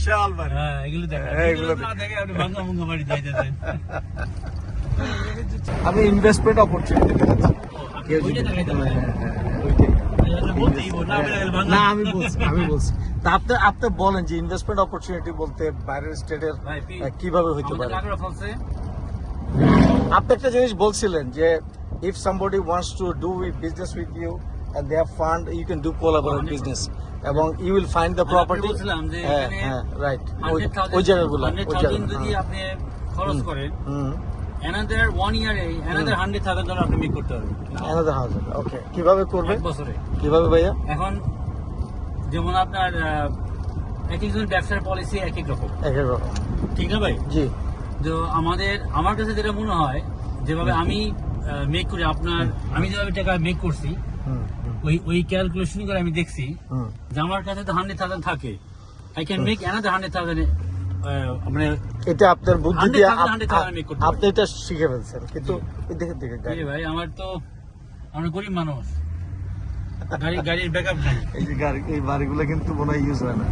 বিশাল বাড়ি। হ্যাঁ এগুলো হ্যাঁ, এগুলো না দেখে। আপনি ভাঙ্গা ভুঙ্গা বাড়ি যাইতেছেন আমি ইনভেস্টমেন্ট অপরচুনিটি দেখাচ্ছি কেউ যদি- হ্যাঁ। হ্যাঁ, না আমি বলছি আমি বলছি। তা আপনি আপনি বলেন যে ইনভেস্টমেন্ট অপরচুনিটি বলতে বাইরের স্টেটের কীভাবে হইতে পারে? আপনি একটা জিনিস বলছিলেন যে if somebody wants to do business with you and they have fund you can do collaborate business এবং you will find the property বলছিলাম যে হ্যাঁ এখানে রাইট 100,000 ওই জায়গাগুলো ওই 100,000 জায়গা যদি আপনি খরচ করেন হুম another one year এ another 100,000 ডলার আপনি মেক করতে পারবেন। অ্যানাদার হাউস ওকে কীভাবে করবে? বছরে। কীভাবে ভাইয়া? এখন যেমন আপনার এক একজন ব্যবসার পলিসি এক এক রকম। এক এক রকম। ঠিক না ভাই? জি। তো আমাদের আমার কাছে যেটা মনে হয় যেভাবে আমি মেক করি আপনার আমি যেভাবে টাকা মেক করছি হুম, ওই ওই ক্যালকুলেশন করে আমি দেখছি যে আমার কাছে তো হান্ড্রেড থাউজেন্ড থাকে। I can make another hundred thousand মানে এটা আপনার বুদ্ধি দিয়ে 100,000 আপ- 100,000 আমি করতে পারি। আপনি এটা শিখে ফেলছেন কিন্তু এই দেখে দেখে ভাই আমার তো আমরা গরিব মানুষ। গাড়ি গাড়ির ব্যাকআপ নাই। এই যে গাড়ি এই বাড়িগুলো কিন্তু মনে হয় ইউজ হয় না।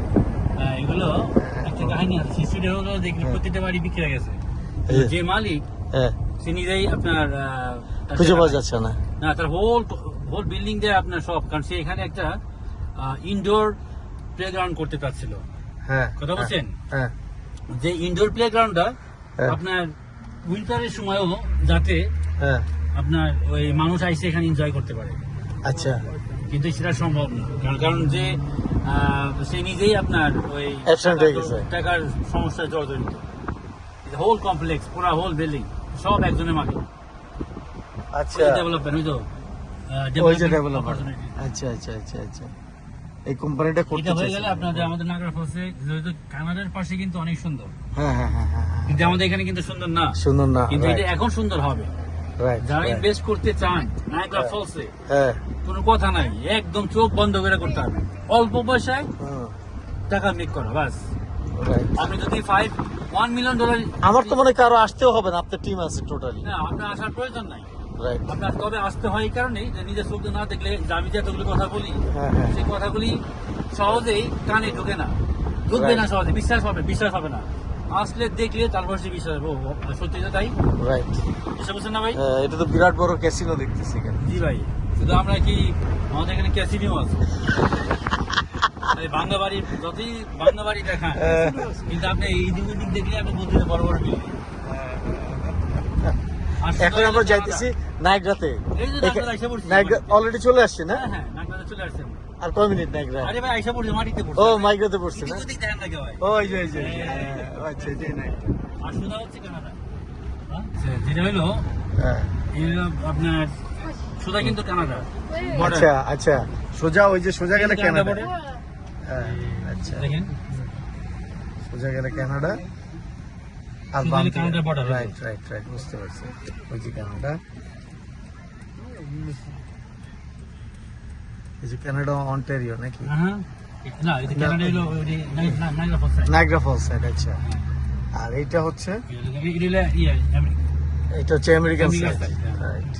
হ্যাঁ, এগুলো একটা কাহিনী আছে। হিস্ট্রিটা হলো দেখলে হ্যাঁ। প্রতিটা বাড়ি বিক্রি হয়ে গেছে। যে মালিক হ্যাঁ। সে নিজেই আপনার খুঁজে পাওয়া যাচ্ছে না। না তার হোল হোল বিল্ডিং দিয়ে আপনার সব কারণ সে এখানে একটা ইনডোর প্লেগ্রাউন্ড করতে চাচ্ছিল। হ্যাঁ কথা বলছেন? হ্যাঁ। যে ইনডোর প্লেগ্রাউন্ডটা হ্যাঁ। আপনার উইন্টারের সময়ও যাতে হ্যাঁ। আপনার ওই মানুষ আইসে এখানে এনজয় করতে পারে। আচ্ছা। কিন্তু সেটা সম্ভব না। কারণ- যে সে নিজেই আপনার ওই হয়ে। টাকার সমস্যায় জর্জরিত। হোল কমপ্লেক্স পুরা হোল বিল্ডিং সব একজনের মালিক আচ্ছা। ডেভেলপমেন্ট ওই তো। ওই যে ডেভেলপার আচ্ছা আচ্ছা আচ্ছা আচ্ছা। এই কোম্পানিটা করতে হয়ে গেলে আপনাদের আমাদের নাগরা ফলসে যেহেতু কানাডার পাশে কিন্তু অনেক সুন্দর। হ্যাঁ হ্যাঁ হ্যাঁ হ্যাঁ হ্যাঁ। কিন্তু আমাদের এখানে কিন্তু সুন্দর না। সুন্দর না কিন্তু এটা এখন সুন্দর হবে। যারা ইনভেস্ট করতে চান নাগরা ফলসে হ্যাঁ। কোনো কথা নাই। একদম চোখ বন্ধ করে করতে হবে। অল্প পয়সায় টাকা মেক করা বাস। আপনি যদি ফাইভ ওয়ান মিলিয়ন ডলার আমার তো মনে হয় কারও আসতেও হবে না আপনার টিম আছে টোটালি না আপনার আসার প্রয়োজন নাই। আপনার তবে আসতে হয় এই কারণেই যে নিজের চোখে না দেখলে আমি যে এতগুলো কথা বলি হ্যাঁ হ্যাঁ। সেই কথাগুলি সহজেই কানে ঢোকে না। ঢুকবে না. সহজে বিশ্বাস হবে বিশ্বাস হবে না। আসলে দেখলে তারপর সে বিশ্বাস হবে সত্যি তো তাই? রাইট বিশ্বাস করছেন না ভাই? এটা তো বিরাট বড় ক্যাসিনো দেখতেছি এখানে। জি ভাই শুধু আমরা কি আমাদের এখানে ক্যাসিনিও আছে? বাংলা বাড়ি যতই বাংলা বাড়ি দেখান হ্যাঁ। কিন্তু আপনি এই দিক দিক দেখলে আপনি বলতে বড় বড় বিল্ডিং এখন আমরা যাইতেছি নাইগ্রাতে? অলরেডি চলে আসছে না? হ্যাঁ হ্যাঁ আর কয় মিনিট নাইগ্রা আরে ভাই আইসা পড়ছে মাটিতে পড়ছে। ও মাইগ্রাতে পড়ছে না? যে যে যে। হ্যাঁ, আচ্ছা নাইগ্রা আর সোজা হচ্ছে কানাডা। হ্যাঁ? যেটা হলো হ্যাঁ। এই হলো আপনার সোজা কিন্তু কানাডা। আচ্ছা আচ্ছা। সোজা ওই যে সোজা গেলে কানাডা। হ্যাঁ আচ্ছা। দেখেন। সোজা গেলে কানাডা। আর বাম কানাডা হয়ে রাইট রাইট রাইট বুঝতে পারছি। ওই যে কানাডা। এই যে কানাডা অন্টারিও নাকি? হ্যাঁ না এই কানাডা হলো নাইগ্রা ফলস। নাইগ্রা ফলস আচ্ছা। আর এইটা হচ্ছে। এটা হচ্ছে আমেরিকান। রাইট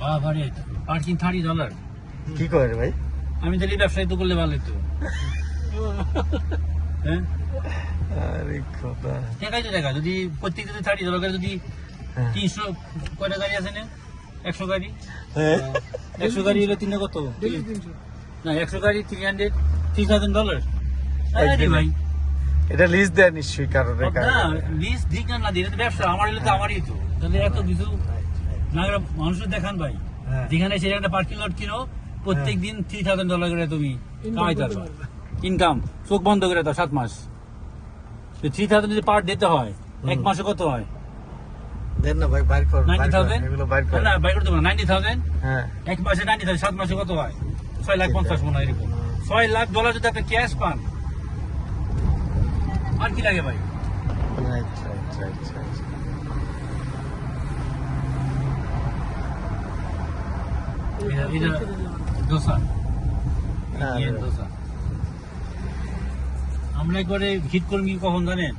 বাবারে পার্কিং থার্টি ডলার কি করে ভাই? আমি তাহলে ব্যবসায়ী তো করলে ভালো তো হ্যাঁ? আরে খোদা। টাকাই টাকা যদি প্রত্যেক যদি থার্টি ডলার যদি হ্যাঁ। তিনশো কয়টা গাড়ি আছে না? একশো গাড়ি? হ্যাঁ। একশো গাড়ি হলো তিনে কত? না একশো গাড়ি three hundred three thousand dollar. ভাই। এটা লিস্ট দেয় নিশ্চয়ই কারণে না লিস্ট দিক না তো ব্যবসা। আমার হলে তো আমারই তো। তাহলে এত কিছু নাগরা মানুষের দেখান ভাই। হ্যাঁ। যেখানে সেখানে একটা পার্কিং লট কিনো প্রত্যেক দিন থ্রি থাউজেন্ড ডলার করে তুমি কামাইতে পারবা। ইনকাম চোখ বন্ধ করে দাও সাত মাস। থ্রি থাউজেন্ড যদি পার দিতে হয় এক মাসে কত হয়? দেন না ভাই বাইর কর নাইনটি থাউজেন্ড না বাইর করতে পারো নাইনটি থাউজেন্ড হ্যাঁ। এক মাসে নাইনটি থাউজেন্ড সাত মাসে কত হয়? ছয় লাখ পঞ্চাশ মনে হয় এরকম। ছয় লাখ ডলার যদি আপনি ক্যাশ পান আর কি লাগে ভাই? হ্যাঁ, দোসা। আমরা একবারে হিট কর্মী কখন জানেন?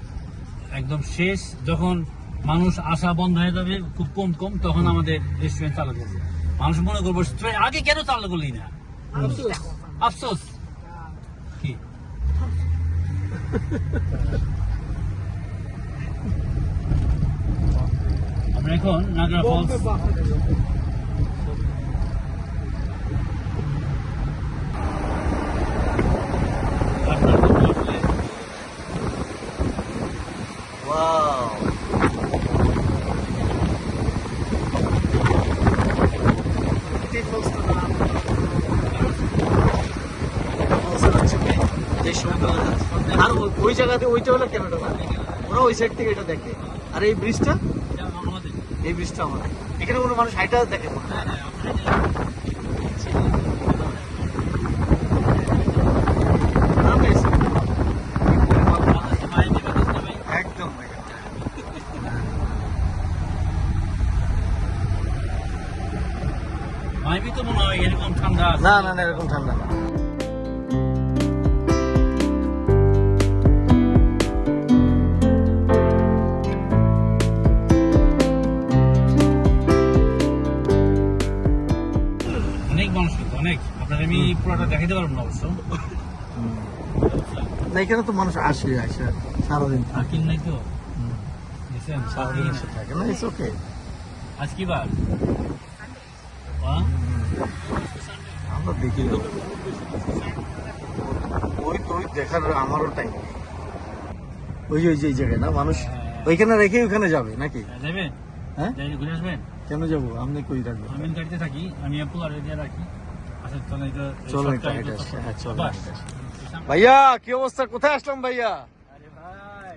একদম শেষ যখন মানুষ আসা বন্ধ হয়ে যাবে খুব কম কম তখন আমাদের রেস্টুরেন্ট চালু করবে। মানুষ মনে করব আগে কেন চালু করলি না? আফসোস। কি? আমরা এখন নাগরা ফলস Wow. আর জায়গাতে ওইটা হলো না ওরা ওই সাইড থেকে এটা দেখে। আর এই ব্রিজটা এই ব্রিজটা আমাদের। এখানে কোনো মানুষ হাইটা দেখে একদম ভাই। মাইমি তো মনে হয় এরকম ঠান্ডা না না না এরকম ঠান্ডা আমি পুরোটা দেখাতে পারব না অবশ্য। না এখানে তো মানুষ আসে আসে সারাদিন থাকে। থাকিন নাই তো? দেখছেন, সারাদিন এসে থাকে। না ইটস ওকে আজ কি বার? হ্যাঁ? আমরা দেখি না। ওই তো ওই দেখার আমারও টাইম ওই ওই যে জায়গায় না মানুষ ওইখানে রেখে ওইখানে যাবে নাকি? যাবেন হ্যাঁ? ঘুরে আসবেন? কেন যাব? আপনি কই রাখব আমি গাড়িতে থাকি আমি আর রাখি। আচ্ছা। হ্যাঁ ভাইয়া কি অবস্থা? কোথায় আসলাম ভাইয়া? আরে ভাই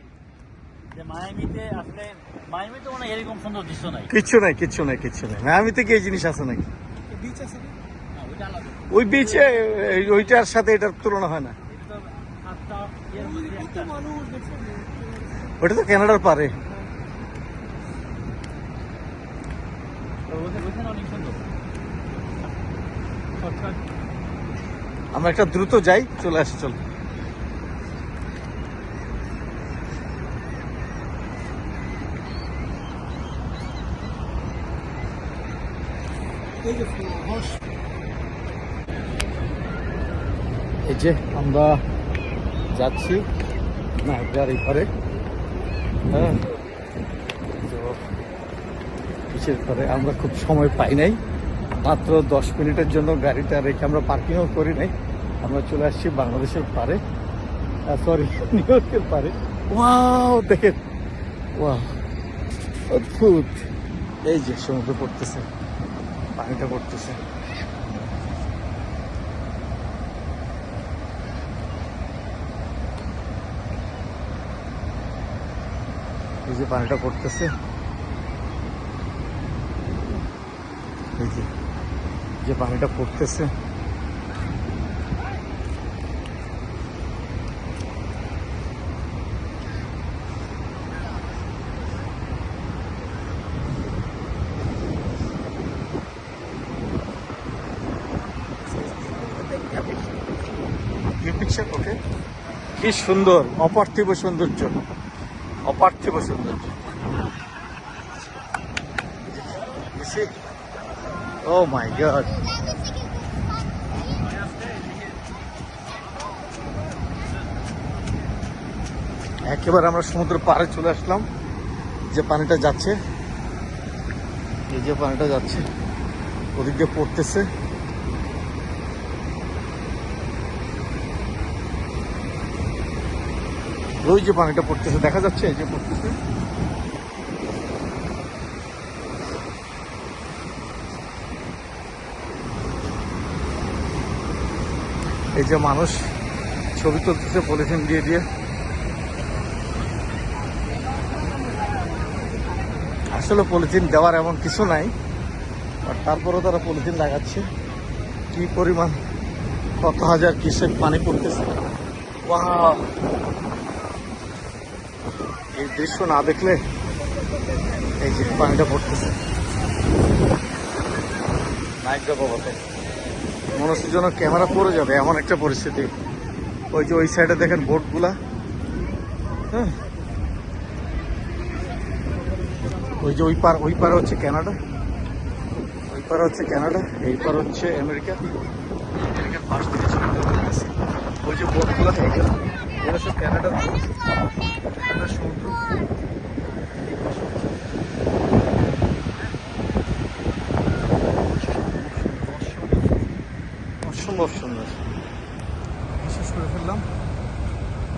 যে মায়ামিতে আসলে মায়ামিতে এরকম সুন্দর দৃশ্য নাই। কিচ্ছু নাই কিচ্ছু নাই কিচ্ছু নাই। আমি থেকে এই জিনিস আছে নাকি? ওইটা ওই বিচে ওইটার সাথে এটার তুলনা হয় না। ওটা তো কানাডার পারে ওখানে ওখানে অনেক সুন্দর শর্টকাট আমরা একটা দ্রুত যাই, চলে আসি, চল। এই যে আমরা যাচ্ছি না গাড়ি পারে হ্যাঁ। তো পরে আমরা খুব সময় পাই নাই। মাত্র দশ মিনিটের জন্য গাড়িটা রেখে আমরা পার্কিংও করি নাই। আমরা চলে আসছি বাংলাদেশের পারে। সরি নিউ ইয়র্কের পারে। ওয়াও দেখেন। অদ্ভুত। এই যে সমুদ্র পড়তেছে, পানিটা পড়তেছে। এই যে পানিটা পড়তেছে। যে পানিটা পড়তেছে। কি সুন্দর। অপার্থিব সৌন্দর্য। অপার্থিব সৌন্দর্য You see? Oh my god. একেবারে আমরা সমুদ্র পাড়ে চলে আসলাম। যে পানিটা যাচ্ছে, এই যে পানিটা যাচ্ছে, ওদিক দিয়ে পড়তেছে। ওই যে পানিটা পড়তেছে, দেখা যাচ্ছে এই যে পড়তেছে। এই যে মানুষ ছবি তুলতেছে, পলিথিন দিয়ে দিয়ে। আসলে পলিথিন দেওয়ার এমন কিছু নাই, আর তারপরেও তারা পলিথিন লাগাচ্ছে। কি পরিমাণ, কত হাজার কিসের পানি পড়তেছে! এই দৃশ্য না দেখলে এই যে পানিটা পড়তেছে। নাইট বাবাতে মনে হচ্ছে যেন ক্যামেরা পড়ে যাবে, এমন একটা পরিস্থিতি। ওই যে ওই সাইডে দেখেন বোটগুলা। হ্যাঁ। ওই যে ওই পার, ওই পারে হচ্ছে কানাডা ওই পারে হচ্ছে কানাডা এই পার হচ্ছে আমেরিকা। ওই যে বোটগুলো বোট কানাডার সমুদ্র এই পাশে হচ্ছে অসম্ভব সুন্দর। শেষ করে ফেললাম।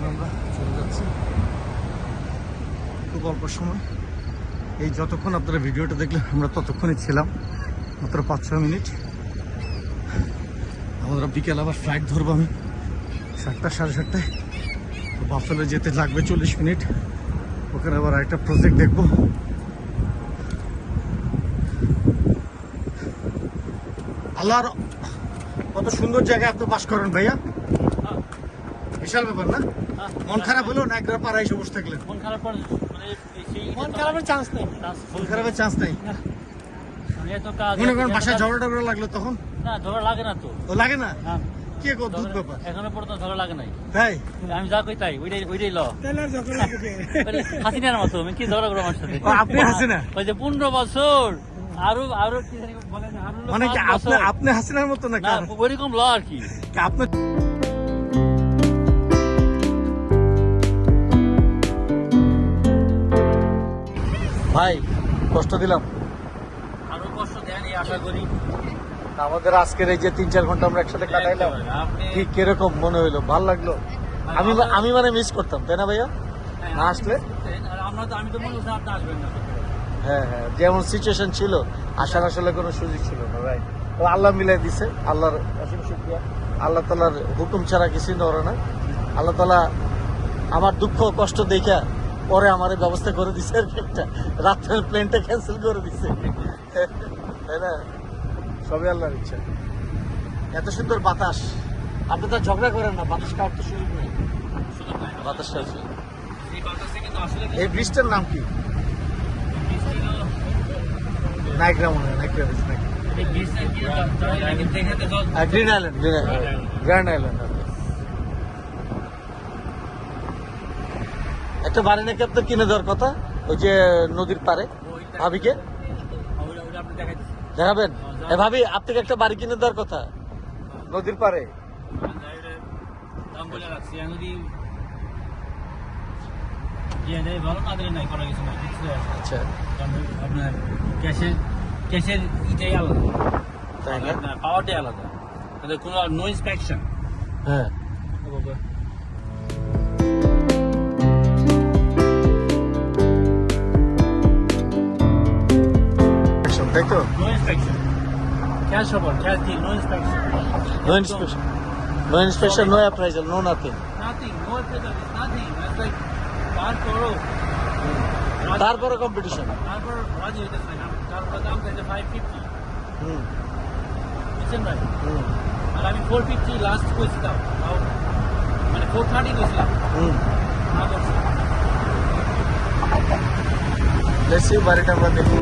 আমরা চলে যাচ্ছি। খুব অল্প সময়। এই যতক্ষণ আপনারা ভিডিওটা দেখলেন, আমরা ততক্ষণই ছিলাম। মাত্র পাঁচ ছ মিনিট। আমরা বিকেল আবার ফ্লাইট ধরবো আমি। সাতটা, সাড়ে সাতটায়। তো বাফেলো যেতে লাগবে চল্লিশ মিনিট। ওখানে আবার একটা প্রজেক্ট দেখব। আল্লাহর কত সুন্দর জায়গায় আপনি বাস করেন ভাইয়া? বিশাল ব্যাপার না? মন খারাপ হলো না একবার পাড়ায় এসে বসে থাকলেন। মন খারাপ মানে মন খারাপের চান্স নেই। মন খারাপের চান্স নেই? মানে মনে করেন বাসায় ঝগড়া টগড়া লাগল তখন? না ঝগড়া লাগে না তো। লাগে না? হ্যাঁ। কে কো দুধ ব্যাপার। এখনও পর্যন্ত ঝগড়া লাগে নাই। তাই আমি যা কই তাই ওইটাই ওইটাই ল। মানে হাসিনার মতো আমি কি ঝগড়া করব আমার সাথে? আপনি হাসিনা? ওই যে পনেরো বছর আরও আরও কি মানে কি আপনি আপনি হাসিনার মতো না? ওইরকম ল আর কি। কি আপনি ভাই কষ্ট দিলাম। আরও কষ্ট দেন এই আশা করি। আমাদের আজকের এই যে তিন চার ঘণ্টা আমরা একসাথে কাটাইলাম আপনি কি কীরকম মনে হইল? ভালো লাগল? আমি আমি মানে মিস করতাম তাই না ভাইয়া? হ্যাঁ, না আসলে? আমরা তো আমি তো মনে করছি আপনি আসবেন না। হ্যাঁ হ্যাঁ। যেমন সিচুয়েশন ছিল আসার আসলে কোনো সুযোগ ছিল না ভাই। তো আল্লাহ মিলাই দিছে আল্লাহর অসীম শুক্রিয়া। আল্লাহ তালার হুকুম ছাড়া কিছুই নড়ে না। আল্লাহ তালা আমার দুঃখ কষ্ট দেখা পরে আমার এই ব্যবস্থা করে দিছে আর কি একটা। রাত্রের প্লেনটা ক্যান্সেল করে দিছে। তাই না? সবই আল্লাহর ইচ্ছা। এত সুন্দর বাতাস। আপনি তো ঝগড়া করেন না বাতাস খাওয়ার তো সুযোগ নেই। বাতাসটা এই ব্রিজটার নাম কি? নাইগ্রা মনে হয় Niagara green island green island grand island একটা বাড়ি নাকি আপনার কিনে দেওয়ার কথা? ওই যে নদীর পারে ভাবিকে। দেখাবেন? এ ভাবি আপনাকে একটা বাড়ি কিনে দেওয়ার কথা। নদীর পারে আচ্ছা। আপনার ক্যাশের ক্যাশের ইটাই আলাদা। তাই না? পাওয়ারটাই আলাদা। তাদের কোনো নো ইন্সপেকশন হ্যাঁ। তাই তো? No inspection cash over cash deal no inspection no inspection no inspection no appraisal no nothing nothing no inspection nothing it's like পার করো। তারপরে কম্পিটিশন তারপর রাজি হইতেছে না। তারপর দাম চাইছে ফাইভ ফিফটি হুম। বুঝছেন ভাই? হুম। আর আমি ফোর ফিফটি লাস্ট কইছিলাম তাও মানে ফোর থার্টি করেছিলাম হুম। লেসি বাড়িটা আমরা দেখি।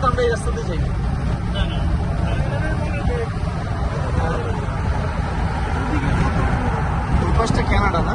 তো আমরা এই রাস্তাতে যাই। কানাডা না?